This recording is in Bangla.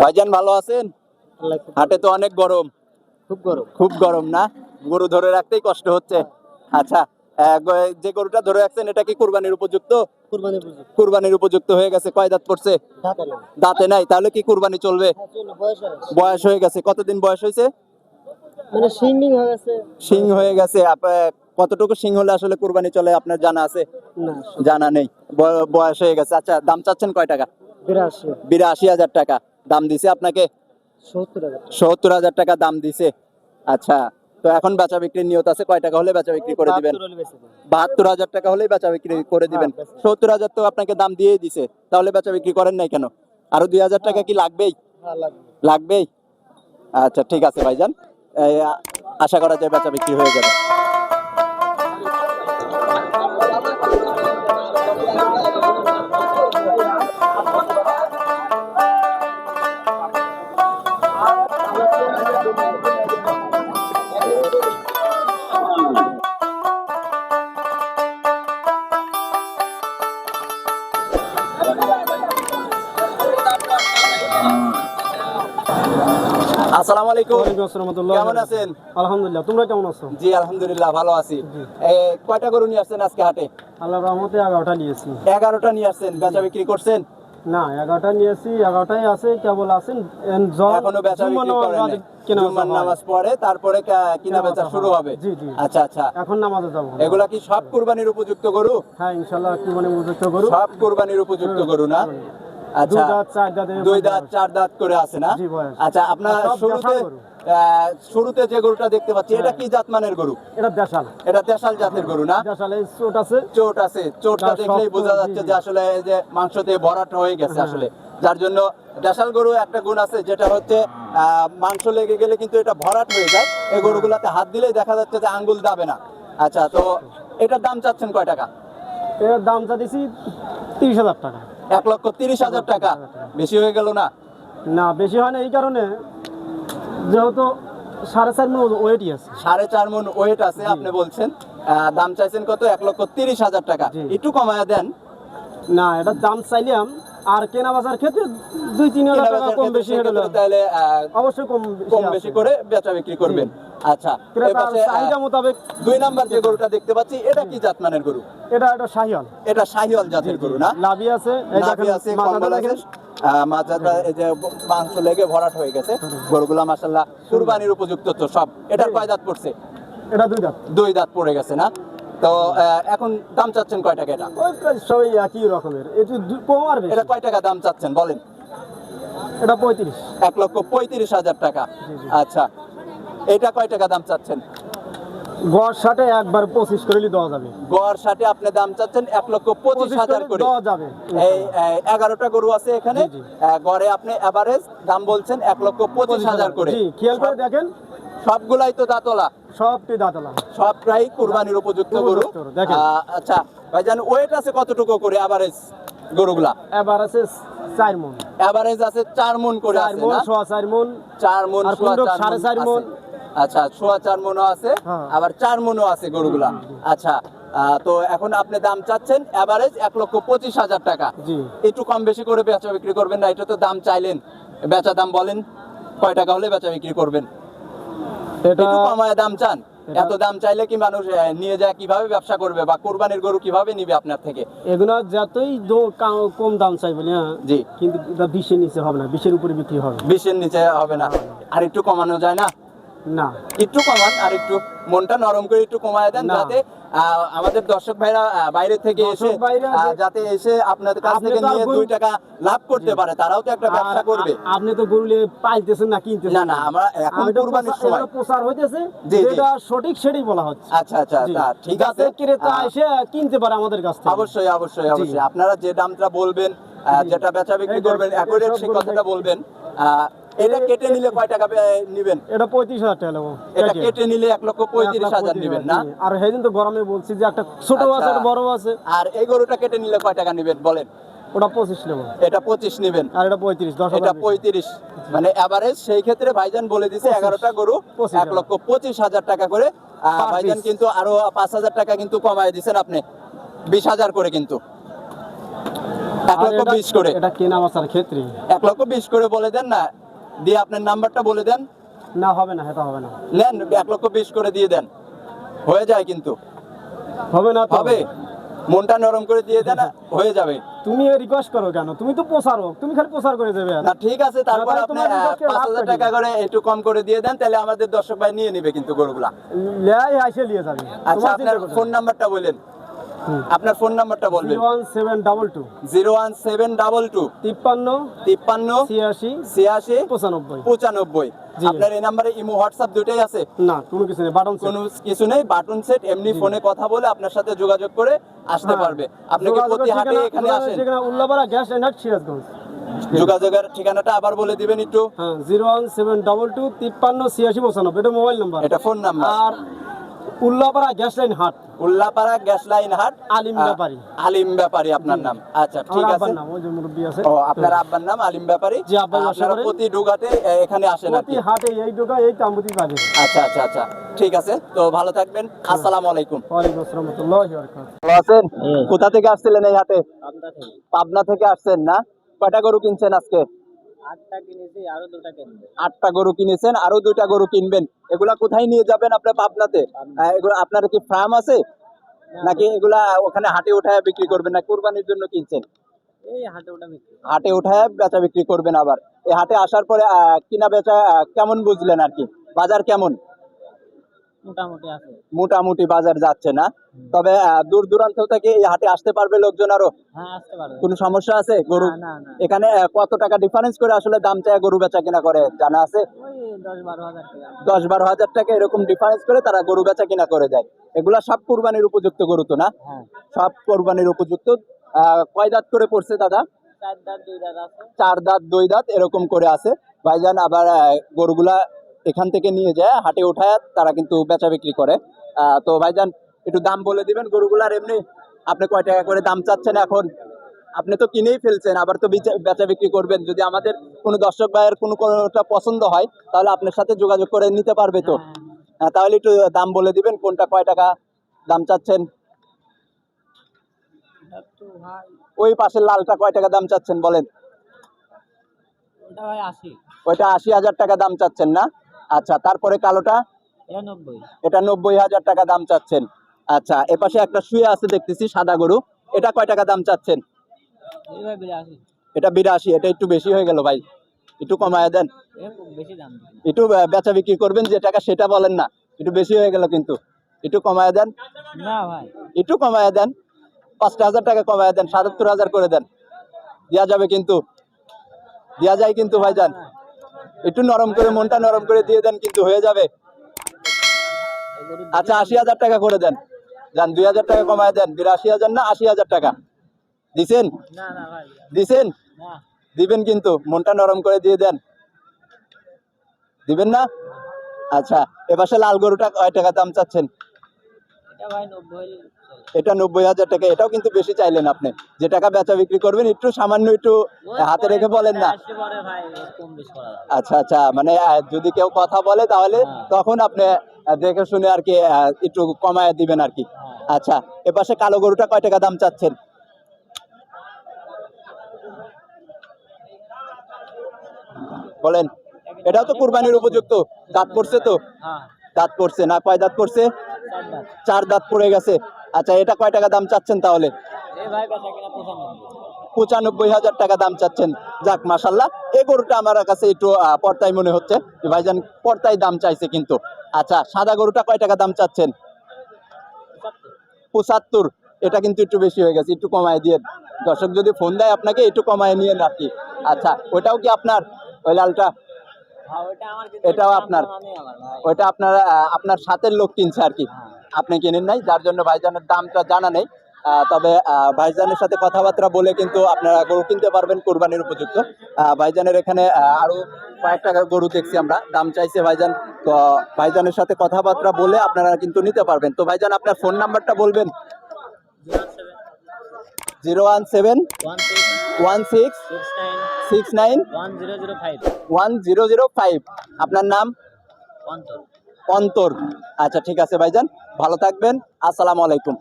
ভাইজান ভালো আছেন? হাটে তো অনেক গরম। খুব গরম। খুব গরম না? গরু ধরে রাখতেই কষ্ট হচ্ছে। আচ্ছা যে গরুটা ধরে রাখছেন এটা কি কুরবানির উপযুক্ত? কুরবানির উপযুক্ত। হয়ে গেছে। কয় দাঁত পড়ছে? দাঁতে নাই। তাহলে কি কুরবানি চলবে? হ্যাঁ, বয়স হয়ে গেছে। কতদিন বয়স হয়েছে? মানে হয়ে গেছে। সিং হয়ে গেছে। কতটুকু সিং হলে আসলে কুরবানি চলে আপনার জানা আছে? জানা নেই। বয়- বয়স হয়ে গেছে। আচ্ছা দাম চাচ্ছেন কয় টাকা? বিরাশি হাজার টাকা। দাম দিছে আপনাকে? সত্তর হাজার টাকা দাম দিছে। আচ্ছা তো এখন বেচা বিক্রির নিয়ত আছে কয় টাকা হলে বেচা বিক্রি করে দিবেন? বাহাত্তর হলে হাজার টাকা হলেই বেচা বিক্রি করে দিবেন। হ্যাঁ, সত্তর হাজার তো আপনাকে দাম দিয়েই দিছে তাহলে বেচা বিক্রি করেন নাই কেন? আরও দুই হাজার টাকা কি লাগবেই? হ্যাঁ, লাগবেই? আচ্ছা ঠিক আছে ভাইজান। আশা করা যায় বেচা বিক্রি হয়ে যাবে। আসসালামু আলাইকুম। কেমন আছেন? আলহামদুলিল্লাহ তোমরা কেমন আছো? জি আলহামদুলিল্লাহ ভালো আছি। কয়টা গরু নিয়ে আসছেন আজকে হাটে? আল্লাহ রহমতে এগারোটা নিয়েছি এগারোটা নিয়ে আসছেন বেচা বিক্রি করছেন? না এগারোটা নিয়েছি এগারোটাই আছে কেবল আছেন এখনও বেচা বিক্রি করেন জুম্মার নামাজ পড়ে তারপরে কিনা বেচা শুরু হবে। জি, জি। আচ্ছা আচ্ছা। এখন নামাজে যাব। এগুলা কি সব কুরবানির উপযুক্ত গরু? হ্যাঁ ইনশাল্লাহ কি মানে উপযুক্ত করু সব কুরবানির উপযুক্ত গরু না? আচ্ছা দুই দাঁত চার দাঁত করে আছে না? আচ্ছা আপনার শুরুতে যে গরুটা দেখতে পাচ্ছি এটা কি জাতমানের গরু? এটা দেশাল। এটা দেশাল জাতের গরু না? দেশাল চোট আছে। চোট আছে। চোটটা দেখলেই বোঝা যাচ্ছে যে আসলে যে মাংসতে ভরাট হয়ে গেছে হ্যাঁ। আসলে। যার জন্য দেশাল গরু একটা গুণ আছে যেটা হচ্ছে আহ, মাংস লেগে গেলে কিন্তু এটা ভরাট হয়ে যায়। এই গরুগুলাতে হাত দিলেই দেখা যাচ্ছে যে আঙ্গুল দাবে না। আচ্ছা তো এটার দাম চাচ্ছেন কয় টাকা? এর দাম চা দিছি তিরিশ হাজার টাকা। এক লক্ষ তিরিশ হাজার টাকা। বেশি হয়ে গেল না? না বেশি হয় না এই কারণে যেহেতু সাড়ে চার মন ওয়েটই আছে। সাড়ে চার মন ওয়েট আছে আপনি বলছেন। দাম চাইছেন কত? এক লক্ষ তিরিশ হাজার টাকা। একটু কমায়া দেন। না এটা দাম চাইলাম আর কেনা বাজার ক্ষেত্রে দুই তিন হাজার টাকা কম বেশি হয়ে গেল তাহলে অবশ্যই কম কম বেশি করে বেচা বিক্রি করবেন। আচ্ছা চাহিদা মোতাবেক দুই নাম্বার যে গরুটা দেখতে পাচ্ছি এটা কি জাতমানের গরু? এটা শাহিয়াল এটা শাহিওয়াল জাতের গরু না? লাভি আছে দেখেন, আছে কম্বল আছে। মাথাটা এই যে মাংস লেগে ভরাট হয়ে গেছে। গরুগুলা মাশাল্লাহ কুরবানির উপযুক্ত তো সব। এটার কয় দাঁত পড়ছে? এটা দুই দাঁত। দুই দাঁত পড়ে গেছে না? তো এখন দাম চাচ্ছেন কয় টাকা এটা? সবই একই রকমের। একটু কম আর এটা কয় টাকা দাম চাচ্ছেন বলেন? এটা পঁয়ত্রিশ। এক লক্ষ পঁয়ত্রিশ হাজার টাকা। আচ্ছা এটা কয় টাকা দাম চাচ্ছেন? গড় ষাটে একবার পঁচিশ করে দেওয়া যাবে। গড় ষাটে আপনি দাম চাচ্ছেন এক লক্ষ পঁচিশ হাজার করে দেওয়া যাবে। এই এগারোটা গরু আছে এখানে। গড়ে আপনি এভারেজ দাম বলছেন এক লক্ষ পঁচিশ হাজার করে। জি খেয়াল করে দেখেন। সবগুলাই তো দাঁতলা। সবটি দাঁতলা। সব প্রায় কুরবানির উপযুক্ত গরু। আচ্ছা ভাইজান ওয়েট আছে কতটুকু করে এভারেজ গরুগুলা? আছে চার মন। এভারেজ আছে চার মন করে চার আছে মন না? সোয়া চার মন। চার মন আর সোয়া চার সাড়ে চার মন। আচ্ছা সোয়া চার মনও আছে হ্যাঁ। আবার চার মনও আছে গরুগুলা। আচ্ছা তো এখন আপনি দাম চাচ্ছেন এভারেজ এক লক্ষ পঁচিশ হাজার টাকা। একটু কম বেশি করে বেচা বিক্রি করবেন না এটা তো দাম চাইলেন। বেচা দাম বলেন কয় টাকা হলে বেচা বিক্রি করবেন? একটু কমায় দাম চান। এত দাম চাইলে কি মানুষ নিয়ে যায় কীভাবে ব্যবসা করবে বা কোরবানির গরু কীভাবে নিবে আপনার থেকে? এগুলো যতই কম দাম চাই বলি হ্যাঁ জি। কিন্তু বিশের নিচে হবে না বিশের উপরে বিক্রি হবে। বিশের নিচে হবে না। আর একটু কমানো যায় না? না। একটু কমান আর একটু মনটা নরম করে একটু কমায় দেন যাতে আমাদের দর্শক ভাইরা বাইরে থেকে এসে যাতে এসে আপনাদের কাছ থেকে নিয়ে দুই টাকা লাভ করতে পারে তারাও তো একটা ব্যবসা করবে। আপনি তো গরুলে পাইতেছেন না কিনতেছেন না না। আমরা এখন কুরবানির সময়। প্রচার হইতেছে। যেটা সঠিক সেটাই বলা হচ্ছে। আচ্ছা আচ্ছা ঠিক আছে। ক্রেতা এসে কিনতে পারে আমাদের কাছ থেকে। অবশ্যই অবশ্যই অবশ্যই। আপনারা যে দামটা বলবেন যেটা বেচা বিক্রি করবেন অ্যাকুরেট সেই কথাটা বলবেন এটা কেটে নিলে কয় টাকা নিবেন? এটা পঁয়ত্রিশ হাজার টাকা এটা কেটে। নিলে এক লক্ষ পঁয়ত্রিশ হাজার নিবেন না? আর সেদিন তো গরমে বলছি যে একটা ছোট আচ্ছা। আছে বড় আছে। আর এই গরুটা কেটে নিলে কয় টাকা নিবেন? বলেন। ওটা পঁচিশ নেব। এটা পঁচিশ নিবেন। আর এটা পঁয়ত্রিশ দশ এটা হাজার পঁয়ত্রিশ। মানে এভারেজ সেই ক্ষেত্রে ভাইজান বলে দিছে এগারোটা গরু এক লক্ষ পঁচিশ হাজার টাকা করে। ভাইজান কিন্তু আরও পাঁচ হাজার টাকা কিন্তু কমায় দিছেন আপনি। বিশ হাজার করে কিন্তু। এক লক্ষ বিশ করে। এটা কেনা বাসার ক্ষেত্রে। এক লক্ষ বিশ করে বলে দেন না। দিয়ে আপনার নাম্বারটা বলে দেন। না হবে না এটা হবে না। নেন এক লক্ষ বিশ করে দিয়ে দেন। হয়ে যায় কিন্তু। হবে না হবে। মনটা নরম করে দিয়ে দেন হয়ে যাবে। তুমি রিকোয়েস্ট করো কেন? তুমি তো প্রচারক তুমি খালি প্রচার করে দেবে না ঠিক আছে তারপর আপনি তোমার বিপক্ষে পাঁচ লাভ হাজার করি। টাকা করে একটু কম করে দিয়ে দেন তাহলে আমাদের দর্শক ভাই নিয়ে নিবে কিন্তু গরুগুলা। লেয়াই আইসে নিয়ে যাবে। আচ্ছা আপনার ফোন নাম্বারটা বলেন। আপনার ফোন নাম্বারটা বলবেন। One seven double two. Zero one seven double two. তিপ্পান্ন তিপ্পান্ন ছিয়াশি ছিয়াশি পঁচানব্বই। পঁচানব্বই। আপনার এই নাম্বারে ইমো হোয়াটসঅ্যাপ দুটোই আছে। না কোনো কিছু নেই বাটন কোনো কিছু নেই বাটন সেট এমনি ফোনে কথা বলে আপনার সাথে যোগাযোগ করে আসতে হ্যাঁ। পারবে। আপনি কি প্রতি হাটে এখানে আসেন? উল্লাপাড়া গ্যাস এনার্ট সিরাজগঞ্জ। যোগাযোগের ঠিকানাটা আবার বলে দিবেন একটু। হ্যাঁ zero one seven double two তিপ্পান্ন ছিয়াশি পঁচানব্বই। এটা মোবাইল নাম্বার। এটা ফোন নাম্বার। আর উল্লাপাড়া গ্যাস লাইন হাট। উল্লাপাড়া গ্যাস লাইন হাট। আলিম ব্যাপারী। আলিম ব্যাপারী আপনার নাম। আচ্ছা ঠিক আছে। নাম ওই যে মুরব্বী আছে। ও আপনার আব্বার নাম আলিম ব্যাপারী। জি, আব্বা আপনারা প্রতি ডুগাতে এখানে আসেন প্রতি হাটে এই দোকান এই তাম্বুতি বাজে। আচ্ছা আচ্ছা আচ্ছা ঠিক আছে। তো ভালো থাকবেন। আসসালামু আলাইকুম। আসসালাম ওয়া বারাকাতুহু। ভালো আছেন? কোথা থেকে আসছিলেন এই হাটে? পাবনা থেকে আসছেন না? কয়টা গরু কিনছেন আজকে? আটটা কিনেছি আরও দুটা কিনবো। আটটা গরু কিনেছেন আরও দুইটা গরু কিনবেন। এগুলা কোথায় নিয়ে যাবেন আপনার পাবনাতে? এগুলো আপনার কি ফার্ম আছে? নাকি এগুলা ওখানে হাটে উঠায় বিক্রি করবেন না কোরবানির জন্য কিনছেন? হাটে উঠায় বেচা বিক্রি করবেন আবার। এই হাটে আসার পরে কিনা বেচা কেমন বুঝলেন আর কি? বাজার কেমন? মোটামুটি বাজার যাচ্ছে না। তবে দূর দূরান্ত থেকে এই হাটে আসতে পারবে লোকজন আরও? হ্যাঁ আসতে পারবে। কোনো সমস্যা আছে গরু? না না এখানে কত টাকা ডিফারেন্স করে আসলে দাম চায় গরু বেচা কিনা করে? জানা আছে? দশ বারো হাজার টাকা। এরকম ডিফারেন্স করে তারা গরু বেচা কিনা করে দেয়। এগুলা সব কোরবানির উপযুক্ত গরু তো না? হ্যাঁ। সব কোরবানির উপযুক্ত। কয় দাঁত করে পড়ছে দাদা? চার দাঁত দুই দাঁত এরকম করে আছে। ভাইজান আবার গরুগুলা এখান থেকে নিয়ে যায় হাটে উঠায় তারা কিন্তু বেচা বিক্রি করে। তো ভাইজান একটু দাম বলে দিবেন? গরুগুলার এমনি আপনি কয় টাকা করে দাম চাচ্ছেন এখন? আপনি তো কিনেই ফেলছেন আবার তো বেচা- বিক্রি করবেন। যদি আমাদের কোনো দর্শক ভাইয়ের কোনো কোনোটা পছন্দ হয় তাহলে আপনার সাথে যোগাযোগ করে নিতে পারবে তো। হ্যাঁ, তাহলে একটু দাম বলে দিবেন কোনটা কয় টাকা দাম চাচ্ছেন? ওই পাশের লালটা কয় টাকা দাম চাচ্ছেন বলেন? ওইটা আশি হাজার টাকা দাম চাচ্ছেন না? আচ্ছা তারপরে কালোটা? এটা নব্বই। হাজার টাকা দাম চাচ্ছেন। আচ্ছা এপাশে একটা শুয়ে আছে দেখতেছি সাদা গরু। এটা কয় টাকা দাম চাচ্ছেন? এটা বিরাশি এটা একটু বেশি হয়ে গেল ভাই। একটু কমায় দেন। একটু বেচা বিক্রি করবেন যে টাকা সেটা বলেন না। একটু বেশি হয়ে গেল কিন্তু। একটু কমায় দেন। না ভাই। একটু কমায় দেন। পাঁচটা হাজার টাকা কমায় দেন সাতাত্তর হাজার করে দেন। দেওয়া যাবে কিন্তু। দেওয়া যায় কিন্তু ভাই ভাইজান। একটু নরম করে মনটা নরম করে দিয়ে দেন কিন্তু হয়ে যাবে। আচ্ছা আশি হাজার টাকা করে দেন। যান দুই হাজার টাকা কমায় দেন। বিরাশি হাজার না আশি হাজার টাকা? দিছেন? দিছেন? দিবেন কিন্তু মনটা নরম করে দিয়ে দেন। দিবেন না? আচ্ছা এপাশে লাল গরুটা কয় টাকা দাম চাচ্ছেন? এটা নব্বই হাজার টাকা এটাও কিন্তু বেশি চাইলেন আপনি। যে টাকা বেচা বিক্রি করবেন একটু সামান্য একটু হাতে রেখে বলেন না। আচ্ছা আচ্ছা মানে যদি কেউ কথা বলে তাহলে হ্যাঁ। তখন আপনি দেখে শুনে আর কি একটু কমায় দিবেন আর কি। হ্যাঁ। আচ্ছা এপাশে কালো গরুটা কয় টাকা দাম চাচ্ছেন? বলেন এটাও তো কুরবানির উপযুক্ত দাঁত পড়ছে তো। হ্যাঁ। দাঁত পড়ছে না কয় দাঁত পড়ছে চার দাঁত পড়ে গেছে। আচ্ছা এটা কয় টাকা দাম চাচ্ছেন তাহলে? পঁচানব্বই হাজার টাকা দাম চাচ্ছেন। যাক মাসাল্লাহ এই গরুটা আমার কাছে একটু পর্তায় মনে হচ্ছে। ভাইজান পর্তায় দাম চাইছে কিন্তু। আচ্ছা সাদা গরুটা কয় টাকা দাম চাচ্ছেন? পঁচাত্তর। এটা কিন্তু একটু বেশি হয়ে গেছে, একটু কমায় দিয়ে দর্শক যদি ফোন দেয় আপনাকে, একটু কমায় নিয়ে কি। আচ্ছা ওটাও কি আপনার? ওই লালটা। এটাও আপনার ওইটা আপনার আপনার সাথের লোক কিনছে আর কি। হ্যাঁ। আপনি কিনেন নাই যার জন্য ভাইজানের দামটা জানা নেই। তবে ভাইজানের সাথে কথাবার্তা বলে কিন্তু আপনারা গরু কিনতে পারবেন কোরবানির উপযুক্ত। ভাইজানের এখানে আরও কয়েকটা গরু দেখছি আমরা। দাম চাইছে ভাইজান তো ভাইজানের সাথে কথাবার্তা বলে আপনারা কিন্তু নিতে পারবেন। তো ভাইজান আপনার ফোন নাম্বারটা বলবেন? Zero one seven. One six one six nine one zero zero five আপনার নাম? অন্তর। অন্তর। আচ্ছা ঠিক আছে ভাইজান। ভালো থাকবেন। আসসালামু আলাইকুম।